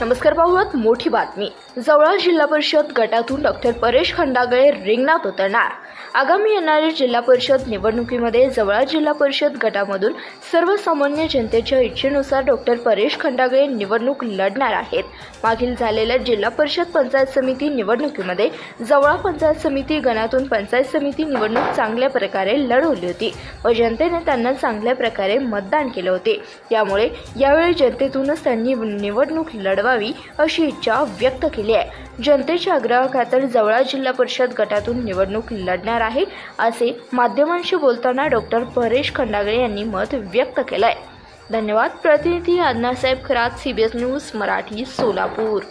नमस्कार पाहूयात. मोठी बातमी. जवळा जिल्हा परिषद गटातून डॉक्टर परेश खंडागळे रिंगणात उतरणार. आगामी येणाऱ्या जिल्हा परिषद निवडणुकीमध्ये जवळा जिल्हा परिषद गटामधून सर्वसामान्य जनतेच्या इच्छेनुसार डॉक्टर परेश खंडागळे निवडणूक लढणार आहेत. मागील झालेल्या जिल्हा परिषद पंचायत समिती निवडणुकीमध्ये जवळा पंचायत समिती गणातून पंचायत समिती निवडणूक चांगल्या प्रकारे लढवली होती व जनतेने त्यांना चांगल्या प्रकारे मतदान केले होते. त्यामुळे यावेळी जनतेतूनच त्यांनी निवडणूक लढवावी अशी इच्छा व्यक्त केली. आहे. जनतेच्या आग्रहाखातर जवळा जिल्हा परिषद गटातून निवडणूक लढणार आहे असे माध्यमांशी बोलताना डॉक्टर परेश खंडागळे यांनी मत व्यक्त केलं आहे धन्यवाद. प्रतिनिधी Annasaheb Kharat C B S news Marathi Solapur.